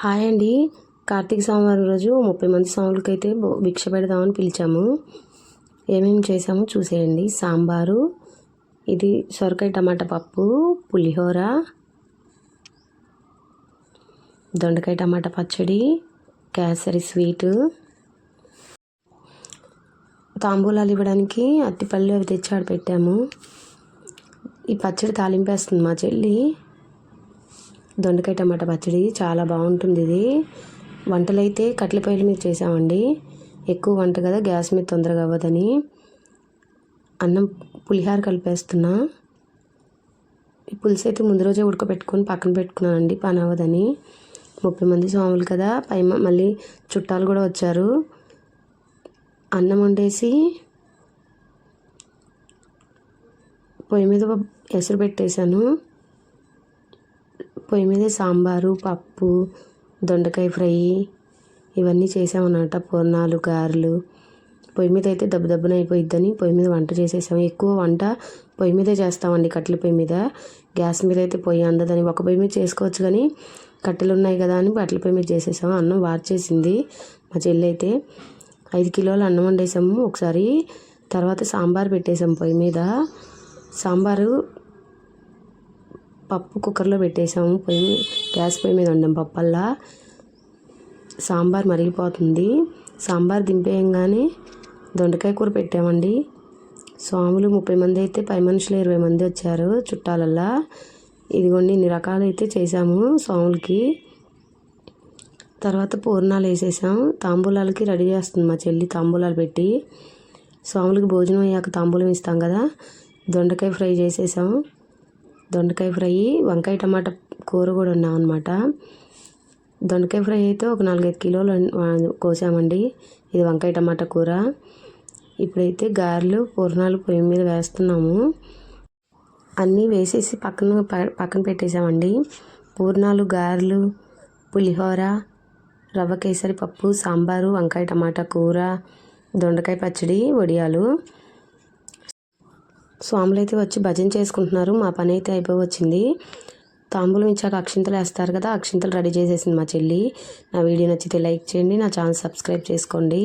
Hi అండి. కార్తీక సోమవారం రోజు ముప్పై మంది స్వాములకి అయితే భిక్ష పెడదామని పిలిచాము. ఏమేమి చేసామో చూసేయండి. సాంబారు ఇది సొరకాయ టమాటా పప్పు పులిహోర దొండకాయ టమాటా పచ్చడి కేసరి స్వీటు తాంబూలాలు ఇవ్వడానికి అట్టిపళ్ళు అవి తెచ్చి ఆడ పెట్టాము. ఈ పచ్చడి తాలింపేస్తుంది మా చెల్లి. దొండకాయ టమాటా పచ్చడి చాలా బాగుంటుంది ఇది. వంటలు అయితే కట్టెల పొయ్యిల మీద చేసామండి ఎక్కువ వంట కదా గ్యాస్ మీద తొందరగా అవ్వదని. అన్నం పులిహార కలిపేస్తున్నా. ఈ పులుసు అయితే ముందు రోజే ఉడకబెట్టుకొని పక్కన పెట్టుకున్నానండి పని అవ్వదని. ముప్పై మంది స్వాములు కదా పై మ- మళ్ళీ చుట్టాలు కూడా వచ్చారు. అన్నం వండేసి పొయ్యి మీద ఎసురు పెట్టేశాను. పొయ్యి మీద సాంబారు పప్పు దొండకాయ ఫ్రై ఇవన్నీ చేసామన్నమాట. పూర్ణాలు గారెలు. పొయ్యి మీద అయితే దెబ్బ దెబ్బన అయిపోయిద్దని పొయ్యి మీద వంట చేసేసాము. ఎక్కువ వంట పొయ్యి మీదే చేస్తామండి కట్టెల పొయ్యి మీద. గ్యాస్ మీద అయితే పొయ్యి అందదని. ఒక పొయ్యి మీద చేసుకోవచ్చు కానీ కట్టెలు ఉన్నాయి కదా అని కట్టెల పొయ్యి మీద చేసేసాము. అన్నం వార్చేసింది మా చెల్లి అయితే. ఐదు కిలోలు అన్నం వండేసాము. ఒకసారి తర్వాత సాంబార్ పెట్టేసాము పొయ్యి మీద. సాంబారు పప్పు కుక్కర్లో పెట్టేసాము పొయ్యి మీ- గ్యాస్ పొయ్యి మీద వండాం పప్పల్లా. సాంబార్ మరిగిపోతుంది. సాంబార్ దింపేయంగానే దొండకాయ కూర పెట్టామండి. స్వాములు ముప్పై మంది అయితే పై మనుషులు ఇరవై మంది వచ్చారు చుట్టాలల్లా. ఇదిగోండి ఇన్ని రకాలు అయితే చేసాము స్వాములకి. తర్వాత పూర్ణాలు వేసేసాం తాంబూలాలకి రెడీ చేస్తుంది మా చెల్లి తాంబూలాలు పెట్టి. స్వాములకి భోజనం అయ్యాక తాంబూలం ఇస్తాం కదా. దొండకాయ ఫ్రై చేసేసాం దొండకాయ ఫ్రై వంకాయ టమాటా కూర కూడా ఉన్నామన్నమాట. దొండకాయ ఫ్రై అయితే ఒక నాలుగైదు కిలోలు కోసామండి. ఇది వంకాయ టమాటా కూర. ఇప్పుడైతే గారెలు పూర్ణాలు పొయ్యి మీద వేస్తున్నాము. అన్నీ వేసేసి పక్కన ప- పక్కన పెట్టేసామండి. పూర్ణాలు గారెలు పులిహోర రవ్వ కేసరి పప్పు సాంబారు వంకాయ టమాటా కూర దొండకాయ పచ్చడి వడియాలు. స్వాములు అయితే వచ్చి భజన చేసుకుంటున్నారు. మా పని అయితే అయిపోవచ్చింది. తాంబూలు తాంబూలం ఇచ్చాక అక్షింతలు వేస్తారు కదా అక్షింతలు రెడీ చేసేసింది మా చెల్లి. నా వీడియో నచ్చితే లైక్ చేయండి నా ఛానల్ సబ్స్క్రైబ్ చేసుకోండి.